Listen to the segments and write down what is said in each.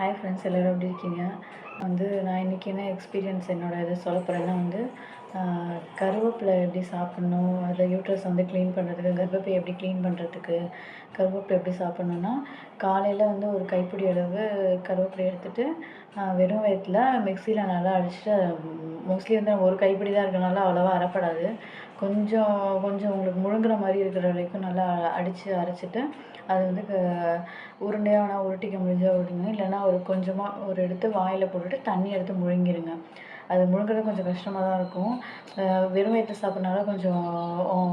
Hi friends எல்லோரும் எப்படி இருக்கீங்க? வந்து நான் இன்றைக்கி என்ன எக்ஸ்பீரியன்ஸ் என்னோடய இதை சொல்ல போகிறேன்னா வந்து கருவேப்பிலை எப்படி சாப்பிட்ணும்? அதை யூட்ரஸ் வந்து க்ளீன் பண்ணுறதுக்கு கர்ப்பப்பை எப்படி க்ளீன் பண்ணுறதுக்கு கருவேப்பிலை எப்படி சாப்பிட்ணுன்னா காலையில் வந்து ஒரு கைப்பிடி அளவு கருவேப்பிலை எடுத்துகிட்டு வெறும் வயிற்றில் மிக்சியில் நல்லா அடிச்சுட்டு மோஸ்ட்லி வந்து ஒரு கைப்பிடி தான் இருக்கனால அவ்வளோவா அறப்படாது கொஞ்சம் கொஞ்சம் உங்களுக்கு முழுங்குற மாதிரி இருக்கிற வரைக்கும் நல்லா அடித்து அரைச்சிட்டு அது வந்து உருண்டையாக வேணால் உருட்டிக்க முடிஞ்சால் விடுங்க இல்லைன்னா ஒரு கொஞ்சமாக ஒரு எடுத்து வாயில் போட்டுட்டு தண்ணி எடுத்து முழுங்கிடுங்க அது முழுங்குறது கொஞ்சம் கஷ்டமாக தான் இருக்கும். வெறும் வயிற்றில் சாப்பிட்றனால கொஞ்சம்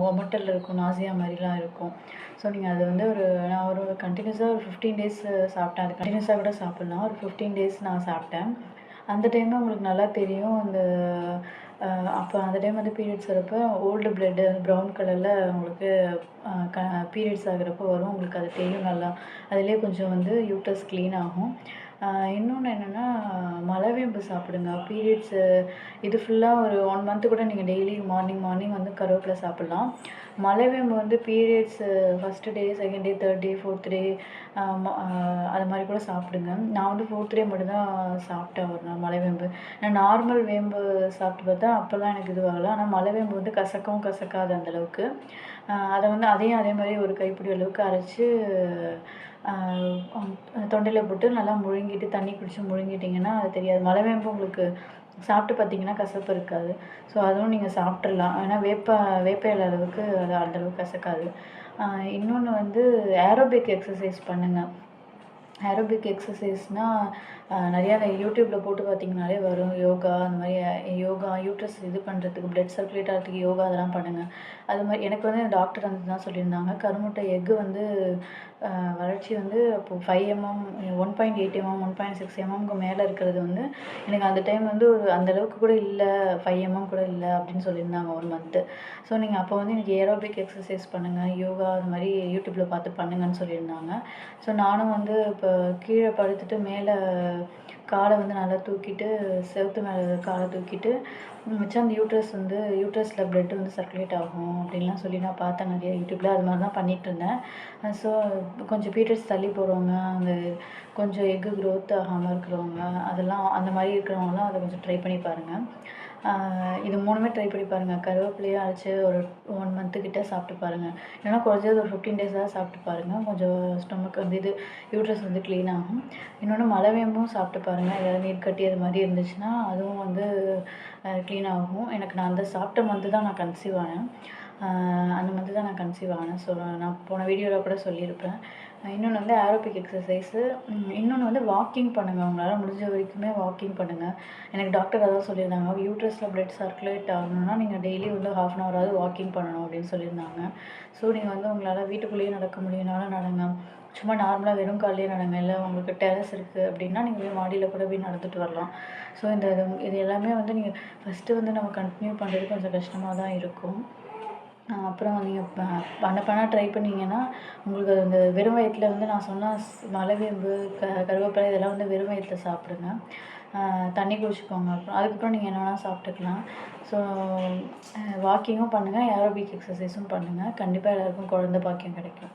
ஒமட்டல் இருக்கும் நாசியா மாதிரிலாம் இருக்கும். ஸோ நீங்கள் அது வந்து ஒரு நான் ஒரு கண்டினியூஸாக ஒரு ஃபிஃப்டீன் டேஸ் சாப்பிட்டேன். அது கண்டினியூஸாக கூட சாப்பிட்லாம். ஒரு ஃபிஃப்டீன் டேஸ் நான் சாப்பிட்டேன். அந்த டைமில் உங்களுக்கு நல்லா தெரியும் அந்த அப்போ அந்த டைம் வந்து பீரியட்ஸ் வரப்போ ஓல்டு பிளட்டு ப்ரௌன் கலரில் உங்களுக்கு க பீரியட்ஸ் ஆகிறப்போ வரும். உங்களுக்கு அது தெரியும் நல்லா. அதுலேயே கொஞ்சம் வந்து யூட்டஸ் க்ளீன் ஆகும். இன்னொன்று என்னென்னா மலைவேம்பு சாப்பிடுங்க. பீரியட்ஸு இது ஃபுல்லாக ஒரு ஒன் மந்த்து கூட நீங்கள் டெய்லி மார்னிங் மார்னிங் வந்து கருவேப்பிலை சாப்பிட்லாம். மலைவேம்பு வந்து periods first day second day third day fourth day அது மாதிரி கூட சாப்பிடுங்க. நான் வந்து ஃபோர்த் டே மட்டும்தான் சாப்பிட்டேன் ஒரு நாள் மலைவேம்பு நான் நார்மல் வேம்பு சாப்பிட்டு பார்த்தா அப்போல்லாம் எனக்கு இதுவாகலை ஆனால் மலைவேம்பு வந்து கசக்கவும் கசக்காது அந்தளவுக்கு அதை வந்து அதையும் அதே மாதிரி ஒரு கைப்பிடி அளவுக்கு அரைச்சி தொண்டையில் போட்டு நல்லா முழுங்கிட்டு தண்ணி குடித்து முழுங்கிட்டிங்கன்னா அது தெரியாது. மலைவேம்பு உங்களுக்கு சாப்பிட்டு பார்த்தீங்கன்னா கசப்பு இருக்காது. ஸோ அதுவும் நீங்கள் சாப்பிட்றலாம் ஏன்னா வேப்ப வேப்ப இலை அளவுக்கு அது அந்தளவுக்கு கசக்காது. இன்னொன்று வந்து ஏரோபிக் எக்ஸசைஸ் பண்ணுங்கள் ஏரோபிக் எக்ஸசைஸ்னால் நிறையா யூடியூப்பில் போட்டு பார்த்தீங்கனாலே வரும். யோகா அந்த மாதிரி யோகா யூட்ரஸ் இது பண்ணுறதுக்கு ப்ளட் சர்க்குலேட் ஆகிறதுக்கு யோகா அதெல்லாம் பண்ணுங்கள் அது மாதிரி எனக்கு வந்து டாக்டர் வந்து தான் சொல்லியிருந்தாங்க. கருமுட்டை எக்கு வந்து வளர்ச்சி வந்து இப்போது five mm one point eight mm one point six எம்எம்க்கு மேலே இருக்கிறது வந்து எனக்கு அந்த டைம் வந்து ஒரு அந்தளவுக்கு கூட இல்லை ஃபைவ் எம்எம் கூட இல்லை அப்படின்னு சொல்லியிருந்தாங்க ஒன் மந்த்து ஸோ நீங்கள் அப்போ வந்து எனக்கு ஏரோபிக் எக்ஸசைஸ் பண்ணுங்கள் யோகா அது மாதிரி யூடியூப்பில் பார்த்து பண்ணுங்கன்னு சொல்லியிருந்தாங்க. ஸோ நானும் வந்து இப்போ கீழே படுத்துட்டு மேலே காலை வந்து நல்லா தூக்கிட்டு செவுத்து மேலே காலை தூக்கிட்டு வச்சா அந்த யூட்ரஸ் வந்து யூட்ரஸில் ப்ளட் வந்து சர்க்குலேட் ஆகும் அப்படின்லாம் சொல்லி நான் பார்த்தேன் நிறைய யூடியூப்பில் அது மாதிரி தான் பண்ணிகிட்ருந்தேன் ஸோ கொஞ்சம் பீரியட்ஸ் தள்ளி போகிறவங்க அந்த கொஞ்சம் எக்கு க்ரோத் ஆகாமல் இருக்கிறவங்க அதெல்லாம் அந்த மாதிரி இருக்கிறவங்களாம் அதை கொஞ்சம் ட்ரை பண்ணி பாருங்கள் இது மூணுமே ட்ரை பண்ணி பாருங்கள் கருவேப்பிலையும் அரைச்சி ஒரு ஒன் மந்த்து கிட்டே சாப்பிட்டு பாருங்கள் இல்லைன்னா குறைஞ்சது ஒரு ஃபிஃப்டீன் டேஸாக சாப்பிட்டு பாருங்கள் கொஞ்சம் ஸ்டொமக் வந்து இது யூட்ரஸ் வந்து க்ளீன் ஆகும். இன்னொன்று மலவேம்பும் சாப்பிட்டு பாருங்கள் ஏதாவது நீர் கட்டி அது மாதிரி இருந்துச்சுன்னா அதுவும் வந்து க்ளீன் ஆகும். எனக்கு நான் அந்த சாப்பிட்ட மந்த்து தான் நான் கன்சீவ் ஆனேன். அந்த மாதிரி தான் நான் கன்சீவ் ஆனேன். ஸோ நான் போன வீடியோவில் கூட சொல்லியிருப்பேன். இன்னொன்று வந்து ஆரோபிக் எக்ஸசைஸு இன்னொன்று வந்து வாக்கிங் பண்ணுங்கள் உங்களால் முடிஞ்ச வரைக்குமே வாக்கிங் பண்ணுங்கள் எனக்கு டாக்டர் அதான் சொல்லியிருந்தாங்க. யூட்ரஸில் ப்ளட் சர்க்குலேட் ஆகணும்னா நீங்கள் டெய்லி வந்து ஹாஃப் அன் ஹவராவது வாக்கிங் பண்ணணும் அப்படின்னு சொல்லியிருந்தாங்க. ஸோ நீங்கள் வந்து உங்களால் வீட்டுக்குள்ளேயே நடக்க முடியும்னாலும் நடங்க. சும்மா நார்மலாக வெறும் காலையே நடங்க. இல்லை உங்களுக்கு டெரஸ் இருக்குது அப்படின்னா நீங்கள் போய் மாடியில் கூட போய் நடந்துட்டு வரலாம். ஸோ இந்த இது எல்லாமே வந்து நீங்கள் ஃபஸ்ட்டு வந்து நம்ம கண்டினியூ பண்ணுறது கொஞ்சம் கஷ்டமாக தான் இருக்கும். அப்புறம் நீங்கள் பண்ண பண்ண ட்ரை பண்ணிங்கன்னா உங்களுக்கு அந்த வெறும் வயிற்றில் வந்து நான் சொன்ன மலைவேம்பு க கருவேப்பிலை இதெல்லாம் வந்து வெறும் வயிற்றில் சாப்பிடுங்க. தண்ணி குடிச்சுக்கோங்க. அப்புறம் அதுக்கப்புறம் நீங்கள் என்ன வேணால் சாப்பிட்டுக்கலாம். ஸோ வாக்கிங்கும் பண்ணுங்கள் ஏரோபிக் எக்ஸசைஸும் பண்ணுங்கள் கண்டிப்பாக எல்லாேருக்கும் குழந்த பாக்கியம் கிடைக்கும்.